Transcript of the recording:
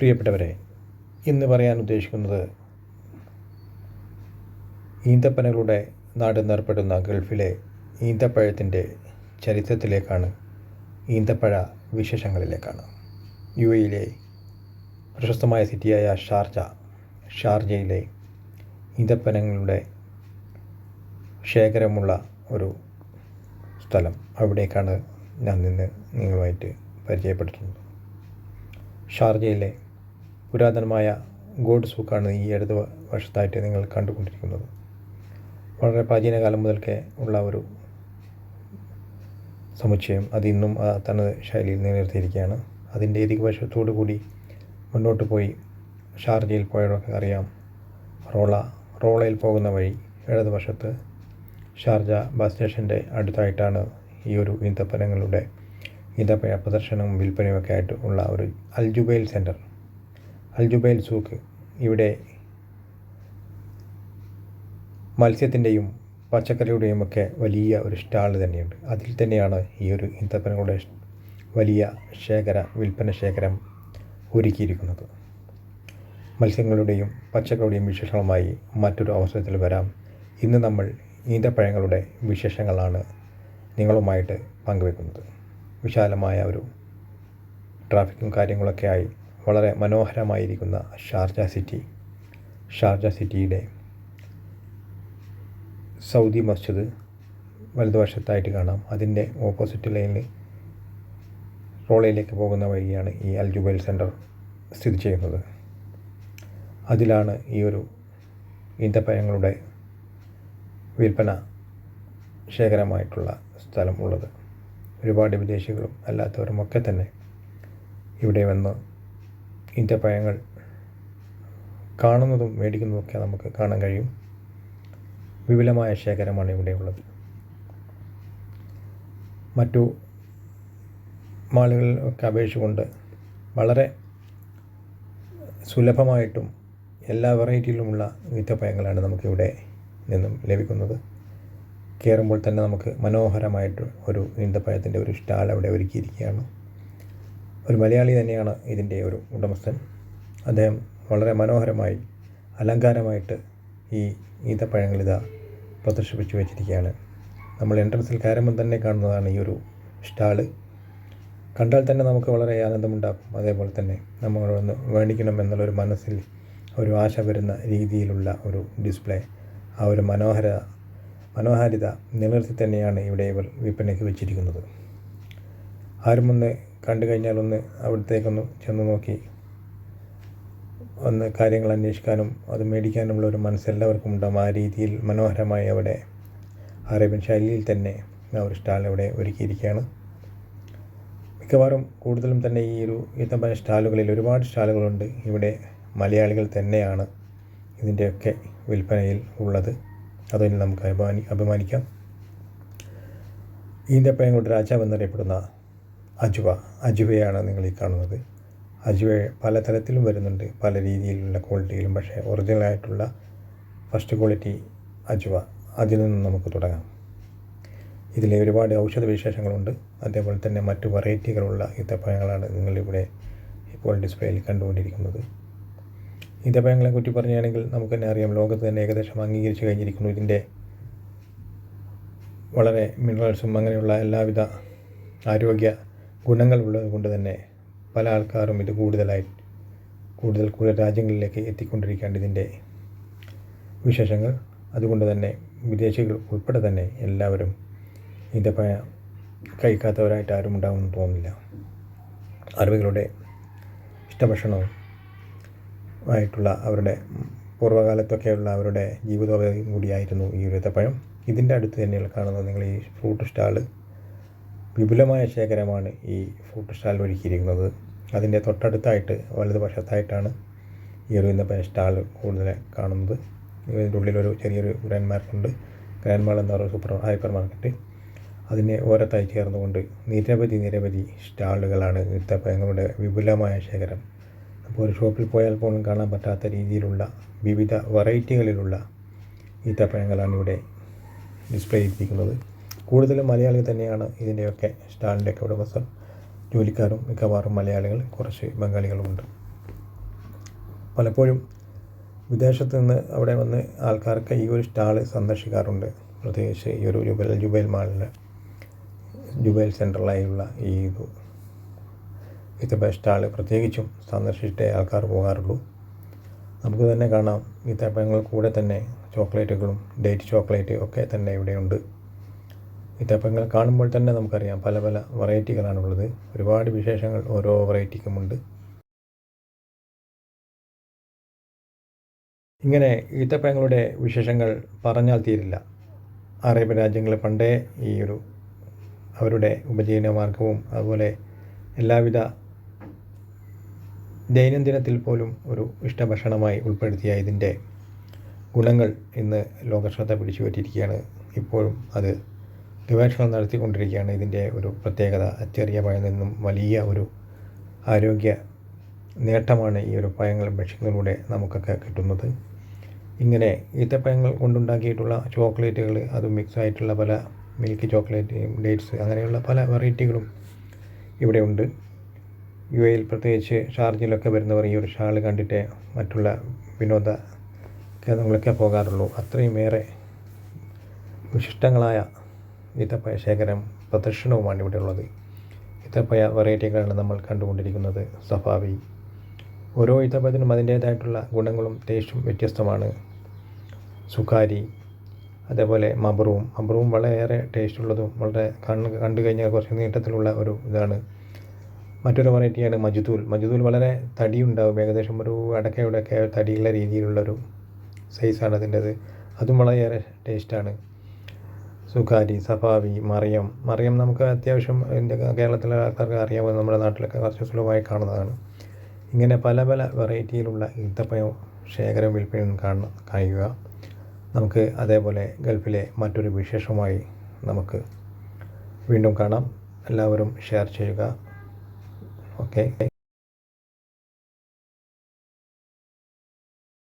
പ്രിയപ്പെട്ടവരെ ഇന്ന് പറയാൻ ഉദ്ദേശിക്കുന്നത് ഈന്തപ്പനകളുടെ നാട് നാടെന്നറിയപ്പെടുന്ന ഗൾഫിലെ ഈന്തപ്പഴത്തിന്റെ ചരിത്രത്തിലേക്കാണ് ഈന്തപ്പഴ വിശേഷങ്ങളിലേക്കാണ്. യു എയിലെ പ്രശസ്തമായ സിറ്റിയായ ഷാർജ ഷാർജയിലെ ഈന്തപ്പനങ്ങളുടെ ശേഖരമുള്ള ഒരു സ്ഥലം അവിടേക്കാണ് ഞാൻ നിന്ന് നിങ്ങളുമായിട്ട് പരിചയപ്പെടുത്തുന്നത് ഷാർജയിലെ പുരാതനമായ ഗോഡ് സൂക്കാണ് ഈ ഇടത് വർഷത്തായിട്ട് നിങ്ങൾ കണ്ടുകൊണ്ടിരിക്കുന്നത്. വളരെ പ്രാചീന കാലം മുതൽക്കേ ഉള്ള ഒരു സമുച്ചയം അത് ഇന്നും തനത് ശൈലിയിൽ നിലനിർത്തിയിരിക്കുകയാണ്. അതിന്റെ എതിർവശത്തോടു കൂടി മുന്നോട്ട് പോയി ഷാർജയിൽ പോയവർക്ക് അറിയാം. റോള റോളയിൽ പോകുന്ന വഴി ഇടതുവശത്ത് ഷാർജ ബസ് സ്റ്റേഷന്റെ അടുത്തായിട്ടാണ് ഈ ഒരു ഈന്തപ്പനങ്ങളുടെ ഈന്തപ്പഴ പ്രദർശനവും വിൽപ്പനയുമൊക്കെ ആയിട്ട് ഉള്ള ഒരു അൽജുബൈൽ സെന്റർ അൽജുബൈൽ സൂക്ക് ഇവിടെ മത്സ്യത്തിന്റെയും പച്ചക്കറിയുടെയും ഒക്കെ വലിയ ഒരു സ്റ്റാൾ തന്നെയുണ്ട്. അതിൽ തന്നെയാണ് ഈ ഒരു ഇന്ധനങ്ങളുടെ വലിയ ശേഖര വിൽപ്പന ശേഖരം ഒരുക്കിയിരിക്കുന്നത്. മത്സ്യങ്ങളുടെയും പച്ചക്കറിയുടെയും വിശേഷങ്ങളുമായി മറ്റൊരു അവസരത്തിൽ വരാം. ഇന്ന് നമ്മൾ ഈന്തപ്പഴങ്ങളുടെ വിശേഷങ്ങളാണ് നിങ്ങളുമായിട്ട് പങ്കുവെക്കുന്നത്. വിശാലമായ ഒരു ട്രാഫിക്കും കാര്യങ്ങളൊക്കെ ആയി വളരെ മനോഹരമായിരിക്കുന്ന ഷാർജ സിറ്റി ഷാർജ സിറ്റിയുടെ സൗദി മസ്ജിദ് വലതുവശത്തായിട്ട് കാണാം. അതിന്റെ ഓപ്പോസിറ്റ് ലൈനിൽ റോളയിലേക്ക് പോകുന്ന വഴിയാണ് ഈ അൽ ജുബൈൽ സെന്റർ സ്ഥിതി ചെയ്യുന്നത്. അതിലാണ് ഈ ഒരു ഈന്തപ്പഴങ്ങളുടെ വിൽപ്പന ശേഖരമായിട്ടുള്ള സ്ഥലം ഉള്ളത്. ഒരുപാട് വിദേശികളും അല്ലാത്തവരുമൊക്കെ തന്നെ ഇവിടെ വന്ന് ഈന്തപ്പഴങ്ങൾ കാണുന്നതും മേടിക്കുന്നതുമൊക്കെ നമുക്ക് കാണാൻ കഴിയും. വിപുലമായ ശേഖരമാണ് ഇവിടെയുള്ളത് മറ്റു മാളുകളിലൊക്കെ അപേക്ഷിച്ചുകൊണ്ട് വളരെ സുലഭമായിട്ടും എല്ലാ വെറൈറ്റിയിലുമുള്ള വിത്തപ്പയങ്ങളാണ് നമുക്കിവിടെ നിന്നും ലഭിക്കുന്നത്. കയറുമ്പോൾ തന്നെ നമുക്ക് മനോഹരമായിട്ട് ഒരു ഈന്തപ്പഴത്തിന്റെ ഒരു സ്റ്റാൾ അവിടെ ഒരുക്കിയിരിക്കുകയാണ്. ഒരു മലയാളി തന്നെയാണ് ഇതിന്റെ ഒരു ഉടമസ്ഥൻ. അദ്ദേഹം വളരെ മനോഹരമായി അലങ്കാരമായിട്ട് ഈ ഈതപ്പഴങ്ങളിത പ്രദർശിപ്പിച്ചു വെച്ചിരിക്കുകയാണ്. നമ്മൾ എൻട്രൻസിൽ കയറുമ്പോൾ തന്നെ കാണുന്നതാണ് ഈ ഒരു സ്റ്റാൾ. കണ്ടാൽ തന്നെ നമുക്ക് വളരെ ആനന്ദമുണ്ടാക്കും അതേപോലെ തന്നെ നമ്മൾ ഒന്ന് മേടിക്കണം എന്നുള്ളൊരു മനസ്സിൽ ഒരു ആശ വരുന്ന രീതിയിലുള്ള ഒരു ഡിസ്പ്ലേ ആ ഒരു മനോഹര മനോഹാരിത നിലനിർത്തി തന്നെയാണ് ഇവിടെ ഇവർ വിൽപ്പനയ്ക്ക് വെച്ചിരിക്കുന്നത്. ആരും ഒന്ന് കണ്ടു കഴിഞ്ഞാൽ ഒന്ന് അവിടത്തേക്കൊന്ന് ചെന്ന് നോക്കി. ഒന്ന് കാര്യങ്ങൾ അന്വേഷിക്കാനും അത് മേടിക്കാനുമുള്ള ഒരു മനസ്സെല്ലാവർക്കും ഉണ്ടാകും ആ രീതിയിൽ മനോഹരമായി അവിടെ അറേബ്യൻ ശൈലിയിൽ തന്നെ ആ ഒരു സ്റ്റാൾ അവിടെ ഒരുക്കിയിരിക്കുകയാണ്. മിക്കവാറും കൂടുതലും തന്നെ ഈ ഒരു ഈത്തപ്പഴ സ്റ്റാളുകളിൽ ഒരുപാട് സ്റ്റാളുകളുണ്ട്. ഇവിടെ മലയാളികൾ തന്നെയാണ് ഇതിന്റെയൊക്കെ വിൽപ്പനയിൽ ഉള്ളത്. അതിൽ നമുക്ക് അഭിമാനി അഭിമാനിക്കാം. ഈന്തപ്പഴങ്ങളുടെ രാജാവ് എന്നറിയപ്പെടുന്ന അജുവ അജുവയാണ് നിങ്ങൾ ഈ കാണുന്നത്. അജുവ പലതരത്തിലും വരുന്നുണ്ട്. പല രീതിയിലുള്ള ക്വാളിറ്റിയിലും പക്ഷേ ഒറിജിനലായിട്ടുള്ള ഫസ്റ്റ് ക്വാളിറ്റി അജുവ. അതിൽ നിന്ന് നമുക്ക് തുടങ്ങാം. ഇതിലെ ഒരുപാട് ഔഷധ വിശേഷങ്ങളുണ്ട്. അതേപോലെ തന്നെ മറ്റ് വെറൈറ്റികളുള്ള ഈത്തപ്പഴങ്ങളാണ് നിങ്ങളിവിടെ ഇപ്പോൾ ഡിസ്പ്ലേയിൽ കണ്ടുകൊണ്ടിരിക്കുന്നത്. ഈന്തപ്പഴങ്ങളെ കുറ്റി പറയുകയാണെങ്കിൽ നമുക്ക് തന്നെ അറിയാം. ലോകത്ത് തന്നെ ഏകദേശം അംഗീകരിച്ച് കഴിഞ്ഞിരിക്കുന്നു. ഇതിന്റെ വളരെ മിനറൽസും അങ്ങനെയുള്ള എല്ലാവിധ ആരോഗ്യ ഗുണങ്ങളുള്ളത് കൊണ്ട് തന്നെ പല ആൾക്കാരും ഇത് കൂടുതലായി കൂടുതൽ കൂടുതൽ രാജ്യങ്ങളിലേക്ക് എത്തിക്കൊണ്ടിരിക്കുകയാണ് ഇതിന്റെ വിശേഷങ്ങൾ. അതുകൊണ്ട് തന്നെ വിദേശികൾ ഉൾപ്പെടെ തന്നെ എല്ലാവരും ഇത് കഴിക്കാത്തവരായിട്ട് ആരും ഉണ്ടാകുമെന്ന് തോന്നുന്നില്ല. അറബികളുടെ ഇഷ്ടഭക്ഷണവും ആയിട്ടുള്ള അവരുടെ പൂർവകാലത്തൊക്കെയുള്ള അവരുടെ ജീവിതോപാധി കൂടിയായിരുന്നു ഈ ഈത്തപ്പഴം ഇതിന്റെ അടുത്ത് തന്നെയുള്ള കാണുന്നത് നിങ്ങൾ ഈ ഫ്രൂട്ട് സ്റ്റാൾ. വിപുലമായ ശേഖരമാണ് ഈ ഫുഡ് സ്റ്റാൾ ഒരുക്കിയിരിക്കുന്നത്. അതിന്റെ തൊട്ടടുത്തായിട്ട് വലതുവശത്തായിട്ടാണ് ഈ ഒരു ഇന്നപ്പം സ്റ്റാൾ കൂടുതൽ കാണുന്നത്. ഇതിന്റെ ഉള്ളിലൊരു ചെറിയൊരു ഗ്രാൻഡ് മാർക്കുണ്ട്. ഗ്രാൻഡ് മാൾ എന്ന് പറയുന്ന സൂപ്പർ ഹൈപ്പർ മാർക്കറ്റ്. അതിനെ ഓരത്തായി ചേർന്നുകൊണ്ട് നിരവധി നിരവധി സ്റ്റാളുകളാണ് ഈത്തപ്പഴങ്ങളുടെ വിപുലമായ ശേഖരം. അപ്പോൾ ഒരു ഷോപ്പിൽ പോയാൽ പോലും കാണാൻ പറ്റാത്ത രീതിയിലുള്ള വിവിധ വെറൈറ്റികളിലുള്ള ഈത്തപ്പഴങ്ങളാണ് ഇവിടെ ഡിസ്പ്ലേ ചെയ്തിരിക്കുന്നത്. കൂടുതലും മലയാളികൾ തന്നെയാണ് ഇതിന്റെയൊക്കെ സ്റ്റാളിന്റെയൊക്കെ ഉടമസ്ഥർ ജോലിക്കാരും മിക്കവാറും മലയാളികൾ കുറച്ച് ബംഗാളികളുമുണ്ട്. പലപ്പോഴും വിദേശത്ത് നിന്ന് അവിടെ വന്ന് ആൾക്കാർക്ക് ഈ ഒരു സ്റ്റാൾ സന്ദർശിക്കാറുണ്ട്. പ്രത്യേകിച്ച് ഈ ഒരു ജുബൈൽ ജുബൈൽ മാളിൽ ജുബൈൽ സെൻട്രലായുള്ള ഈ ഇത് ഇത്തപ്പ സ്റ്റാൾ പ്രത്യേകിച്ചും സന്ദർശിച്ചിട്ടേ ആൾക്കാർ പോകാറുള്ളൂ. നമുക്ക് തന്നെ കാണാം ഇത്തപ്പങ്ങൾ കൂടെ തന്നെ ചോക്ലേറ്റുകളും ഡേറ്റ് ചോക്ലേറ്റ് ഒക്കെ തന്നെ ഇവിടെയുണ്ട്. ഈത്തപ്പഴങ്ങൾ കാണുമ്പോൾ തന്നെ നമുക്കറിയാം പല പല വെറൈറ്റികളാണുള്ളത്. ഒരുപാട് വിശേഷങ്ങൾ ഓരോ വെറൈറ്റിക്കുമുണ്ട് ഇങ്ങനെ ഈത്തപ്പഴങ്ങളുടെ വിശേഷങ്ങൾ പറഞ്ഞാൽ തീരില്ല. അറേബ്യൻ രാജ്യങ്ങൾ പണ്ടേ ഈ ഒരു അവരുടെ ഉപജീവന മാർഗവും അതുപോലെ എല്ലാവിധ ദൈനംദിനത്തിൽ പോലും ഒരു ഇഷ്ടഭക്ഷണമായി ഉൾപ്പെടുത്തിയ ഇതിന്റെ ഗുണങ്ങൾ ഇന്ന് ലോകശ്രദ്ധ പിടിച്ചു പറ്റിയിരിക്കുകയാണ് ഇപ്പോഴും അത് ഗവേഷണം നടത്തിക്കൊണ്ടിരിക്കുകയാണ്. ഇതിന്റെ ഒരു പ്രത്യേകത ചെറിയ പഴം നിന്നും വലിയ ഒരു ആരോഗ്യ നേട്ടമാണ് ഈ ഒരു പഴങ്ങൾ ഭക്ഷ്യങ്ങളിലൂടെ നമുക്കൊക്കെ കിട്ടുന്നത്. ഇങ്ങനെ ഈത്തപ്പഴങ്ങൾ കൊണ്ടുണ്ടാക്കിയിട്ടുള്ള ചോക്ലേറ്റുകൾ അത് മിക്സ് ആയിട്ടുള്ള പല മിൽക്ക് ചോക്ലേറ്റ് ഡേറ്റ്സ് അങ്ങനെയുള്ള പല വെറൈറ്റികളും ഇവിടെ ഉണ്ട്. യു എയിൽ പ്രത്യേകിച്ച് ഷാർജിലൊക്കെ വരുന്നവർ ഈ ഒരു ഷാൾ കണ്ടിട്ട് മറ്റുള്ള വിനോദ കേന്ദ്രങ്ങളൊക്കെ പോകാറുള്ളൂ. അത്രയും ഏറെ വിശിഷ്ടങ്ങളായ ഈത്തപ്പഴ ശേഖരം പ്രദർശനവുമാണ് ഇവിടെയുള്ളത്. ഈത്തപ്പയ വെറൈറ്റികളാണ് നമ്മൾ കണ്ടുകൊണ്ടിരിക്കുന്നത് സഫാവി. ഓരോ ഈത്തപ്പഴത്തിനും അതിന്റേതായിട്ടുള്ള ഗുണങ്ങളും ടേസ്റ്റും വ്യത്യസ്തമാണ്. സുഖാരി അതേപോലെ മബറൂം മബറൂം വളരെയേറെ ടേസ്റ്റ് ഉള്ളതും വളരെ കണ്ണ് കണ്ടു കഴിഞ്ഞാൽ കുറച്ച് നീട്ടത്തിലുള്ള ഒരു ഇതാണ്. മറ്റൊരു വെറൈറ്റിയാണ് മജുദൂൽ. മജുദൂൽ വളരെ തടിയുണ്ടാവും. ഏകദേശം ഒരു അടക്കയുടെ അടക്കയുടെയൊക്കെ തടിയുള്ള രീതിയിലുള്ളൊരു സൈസാണ് അതിന്റെത്. അതും വളരെയേറെ ടേസ്റ്റാണ്. സുഖാരി സഫാവി മറിയം. മറിയം നമുക്ക് അത്യാവശ്യം ഇന്ത്യ കേരളത്തിലെ ആൾക്കാർക്ക് അറിയാവുന്ന നമ്മുടെ നാട്ടിലൊക്കെ കുറച്ച് സുലഭമായി കാണുന്നതാണ്. ഇങ്ങനെ പല പല വെറൈറ്റിയിലുള്ള ഈത്തപ്പഴം ശേഖരം വിൽപ്പനയും കാണ കാണിക്കുക നമുക്ക് അതേപോലെ ഗൾഫിലെ മറ്റൊരു വിശേഷമായി നമുക്ക് വീണ്ടും കാണാം. എല്ലാവരും ഷെയർ ചെയ്യുക. ഓക്കെ.